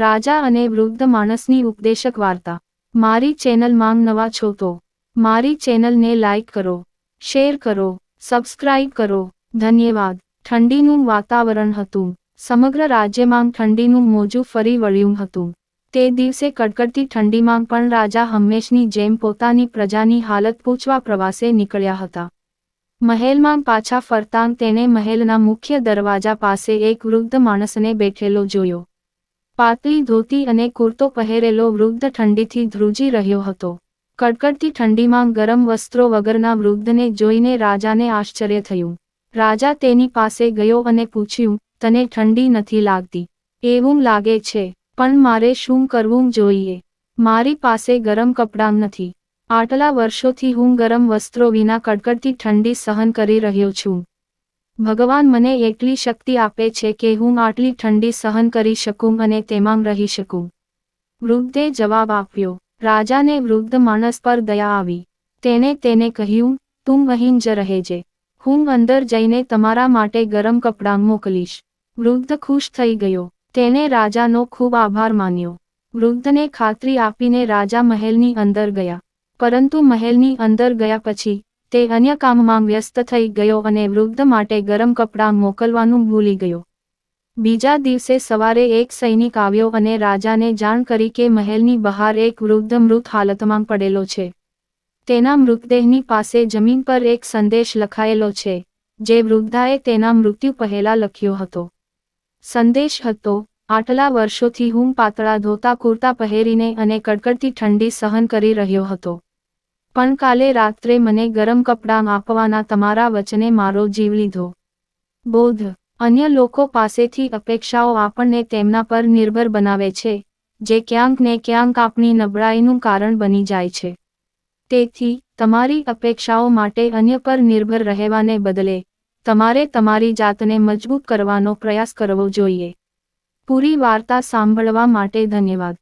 રાજા અને વૃદ્ધ માણસની ઉપદેશક વાર્તા. મારી ચેનલ માંગ નવા છો તો, મારી ચેનલને લાઇક કરો, શેર કરો, સબસ્ક્રાઇબ કરો. ધન્યવાદ. ઠંડીનું વાતાવરણ હતું. સમગ્ર રાજ્યમાં ઠંડીનું મોજું ફરી વળ્યું હતું. તે દિવસે કડકડતી ઠંડીમાં પણ રાજા હંમેશની જેમ પોતાની પ્રજાની હાલત પૂછવા પ્રવાસે નીકળ્યા હતા. મહેલમાં પાછા ફરતાં તેણે મહેલના મુખ્ય દરવાજા પાસે એક વૃદ્ધ માણસને બેઠેલો જોયો. પાતળી ધોતી અને કુર્તો પહેરેલો વૃદ્ધ ઠંડીથી ધ્રુજી રહ્યો હતો. કડકડતી ઠંડીમાં ગરમ વસ્ત્રો વગરના વૃદ્ધને જોઈને રાજાને આશ્ચર્ય થયું. રાજા તેની પાસે ગયો અને પૂછ્યું, તને ઠંડી નથી લાગતી? એવું લાગે છે, પણ મારે શું કરવું જોઈએ? મારી પાસે ગરમ કપડાં નથી. આટલા વર્ષોથી હું ગરમ વસ્ત્રો વિના કડકડતી ઠંડી સહન કરી રહ્યો છું. ભગવાન મને એટલી શક્તિ આપે છે કે હું આટલી ઠંડી સહન કરી શકું અને તેમાં રહી શકું. વૃદ્ધે જવાબ આપ્યો, રાજાને વૃદ્ધ માણસ પર દયા આવી. તેને તેને કહ્યું, તું અહીં જ રહેજે હું અંદર જઈને તમારા માટે ગરમ કપડાં મોકલીશ. વૃદ્ધ ખુશ થઈ ગયો. તેણે રાજાનો ખૂબ આભાર માન્યો. વૃદ્ધને ખાતરી આપીને રાજા મહેલની અંદર ગયા. પરંતુ મહેલની અંદર ગયા પછી તે અન્ય કામમાં વ્યસ્ત થઈ ગયો અને વૃદ્ધ માટે ગરમ કપડાં મોકલવાનું ભૂલી ગયો. બીજા દિવસે સવારે એક સૈનિક આવ્યો અને રાજાને જાણ કરી કે મહેલની બહાર એક વૃદ્ધ મૃત હાલતમાં પડેલો છે. તેના મૃતદેહની પાસે જમીન પર એક સંદેશ લખાયેલો છે, જે વૃદ્ધાએ તેના મૃત્યુ પહેલા લખ્યો હતો. સંદેશ હતો, આટલા વર્ષોથી હું પાતળા ધોતા કુર્તા પહેરીને અને કડકડતી ઠંડી સહન કરી રહ્યો હતો. પણ કાલે રાત્રે મને ગરમ કપડાં આપવાના તમારા વચને મારો જીવ લીધો. બોધ, અન્ય લોકો પાસેથી અપેક્ષાઓ આપણને તેમના પર નિર્ભર બનાવે છે, જે ક્યાંક ને ક્યાંક આપણી નબળાઈનું કારણ બની જાય છે. તેથી, તમારી અપેક્ષાઓ માટે અન્ય પર નિર્ભર રહેવાને બદલે, તમારે તમારી જાતને મજબૂત કરવાનો પ્રયાસ કરવો જોઈએ. પૂરી વાર્તા સાંભળવા માટે ધન્યવાદ.